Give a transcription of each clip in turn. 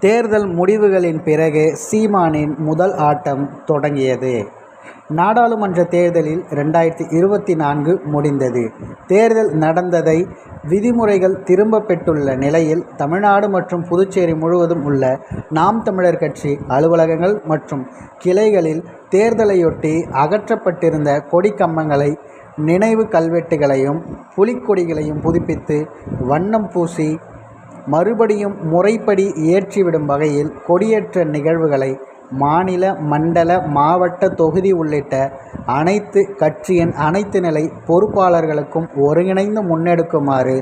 தேர்தல் முடிவுகளின் பிறகு சீமானின் முதல் ஆட்டம் தொடங்கியது. நாடாளுமன்ற தேர்தலில் ரெண்டாயிரத்தி இருபத்தி நான்கு முடிந்தது. தேர்தல் நடந்ததை விதிமுறைகள் திரும்ப பெற்றுள்ள நிலையில் தமிழ்நாடு மற்றும் புதுச்சேரி முழுவதும் உள்ள நாம் தமிழர் கட்சி அலுவலகங்கள் மற்றும் கிளைகளில் தேர்தலையொட்டி அகற்றப்பட்டிருந்த கொடிக்கம்பங்களை நினைவு கல்வெட்டுகளையும் புலிக்கொடிகளையும் புதுப்பித்து வண்ணம் பூசி மறுபடியும் முறைப்படி ஏற்றிவிடும் வகையில் கொடியேற்ற நிகழ்வுகளை மாநில மண்டல மாவட்ட தொகுதி உள்ளிட்ட அனைத்து கட்சியின் அனைத்து நிலை பொறுப்பாளர்களுக்கும் ஒருங்கிணைந்து முன்னெடுக்குமாறு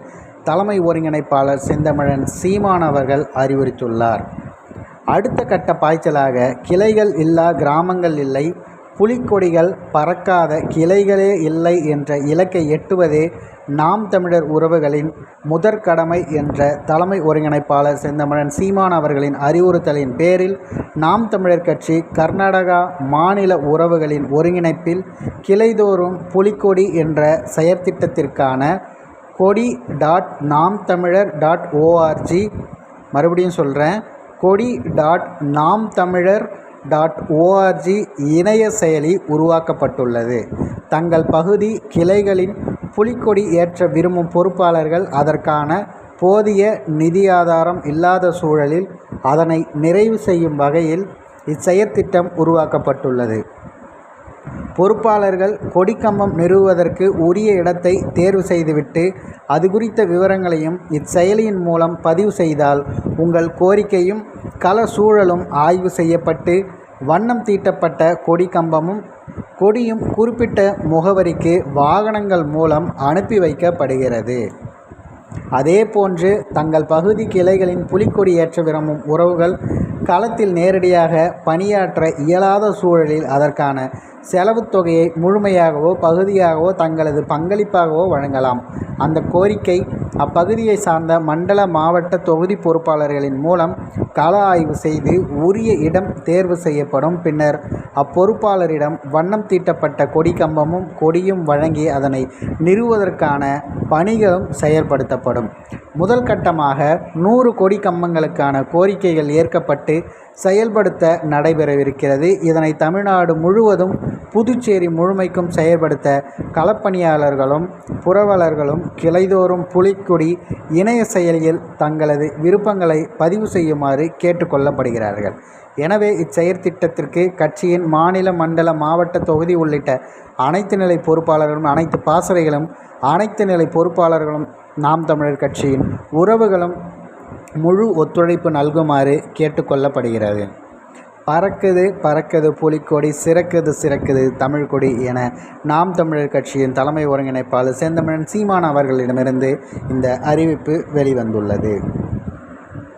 தலைமை ஒருங்கிணைப்பாளர் செந்தமிழன் சீமான் அவர்கள் அறிவுறுத்தியுள்ளார். அடுத்த கட்ட பாய்ச்சலாக கிளைகள் இல்லா கிராமங்கள் இல்லை புலிக்கொடிகள் பறக்காத கிளைகளே இல்லை என்ற இலக்கை எட்டுவதே நாம் தமிழர் உறவுகளின் முதற்கடமை என்ற தலைமை ஒருங்கிணைப்பாளர் செந்தமிழன் சீமான் அவர்களின் அறிவுறுத்தலின் பேரில் நாம் தமிழர் கட்சி கர்நாடகா மாநில உறவுகளின் ஒருங்கிணைப்பில் கிளைதோறும் புலிக்கொடி என்ற செயற்திட்டத்திற்கான கொடி டாட் நாம் தமிழர் டாட் ஓஆர்ஜி மறுபடியும் சொல்கிறேன் கொடி டாட் நாம் தமிழர் டாட் ஓஆர்ஜி இணைய செயலி உருவாக்கப்பட்டுள்ளது. தங்கள் பகுதி கிளைகளின் புலிக்கொடி ஏற்ற விரும்பும் பொறுப்பாளர்கள் அதற்கான போதிய நிதியாதாரம் இல்லாத சூழலில் அதனை நிறைவு செய்யும் வகையில் இச்செயற்திட்டம் உருவாக்கப்பட்டுள்ளது. பொறுப்பாளர்கள் கொடிக்கம்பம் நிறுவுவதற்கு உரிய இடத்தை தேர்வு செய்துவிட்டு அது குறித்த விவரங்களையும் இச்செயலியின் மூலம் பதிவு செய்தால் உங்கள் கோரிக்கையும் கள சூழலும் ஆய்வு செய்யப்பட்டு வண்ணம் தீட்டப்பட்ட கொடி கம்பமும் கொடியும் குறிப்பிட்ட முகவரிக்கு வாகனங்கள் மூலம் அனுப்பி வைக்கப்படுகிறது. அதே போன்று தங்கள் பகுதி கிளைகளின் புலிக்கொடி ஏற்ற விரும்பும் உறவுகள் களத்தில் நேரடியாக பணியாற்ற இயலாத சூழலில் அதற்கான செலவு தொகையை முழுமையாகவோ பகுதியாகவோ தங்களது பங்களிப்பாகவோ வழங்கலாம். அந்த கோரிக்கை அப்பகுதியை சார்ந்த மண்டல மாவட்ட தொகுதி பொறுப்பாளர்களின் மூலம் கள ஆய்வு செய்து உரிய இடம் தேர்வு செய்யப்படும். பின்னர் அப்பொறுப்பாளரிடம் வண்ணம் தீட்டப்பட்ட கொடி கம்பமும் கொடியும் வழங்கி அதனை நிறுவுவதற்கான பணிகளும் செயல்படுத்தப்படும். முதல் கட்டமாக நூறு கொடி கம்பங்களுக்கான கோரிக்கைகள் ஏற்கப்பட்டு செயல்படுத்த நடைபெறவிருக்கிறது. இதனை தமிழ்நாடு முழுவதும் புதுச்சேரி முழுமைக்கும் செயற்படுத்த களப்பணியாளர்களும் புரவலர்களும் கிளைதோறும் புலிக்கொடி இணைய செயலியில் தங்களது விருப்பங்களை பதிவு செய்யுமாறு கேட்டுக்கொள்ளப்படுகிறார்கள். எனவே இச்செயற்திட்டத்திற்கு கட்சியின் மாநில மண்டல மாவட்ட தொகுதி உள்ளிட்ட அனைத்து நிலை பொறுப்பாளர்களும் அனைத்து பாசறைகளும் அனைத்து நிலை பொறுப்பாளர்களும் நாம் தமிழர் கட்சியின் உறவுகளும் முழு ஒத்துழைப்பு நல்குமாறு கேட்டுக்கொள்ளப்படுகிறது. பறக்குது பறக்குது புலிக்கொடி சிறக்குது சிறக்குது தமிழ்க்கொடி என நாம் தமிழர் கட்சியின் தலைமை ஒருங்கிணைப்பாளர் செந்தமிழன் சீமான் அவர்களிடமிருந்து இந்த அறிவிப்பு வெளிவந்துள்ளது.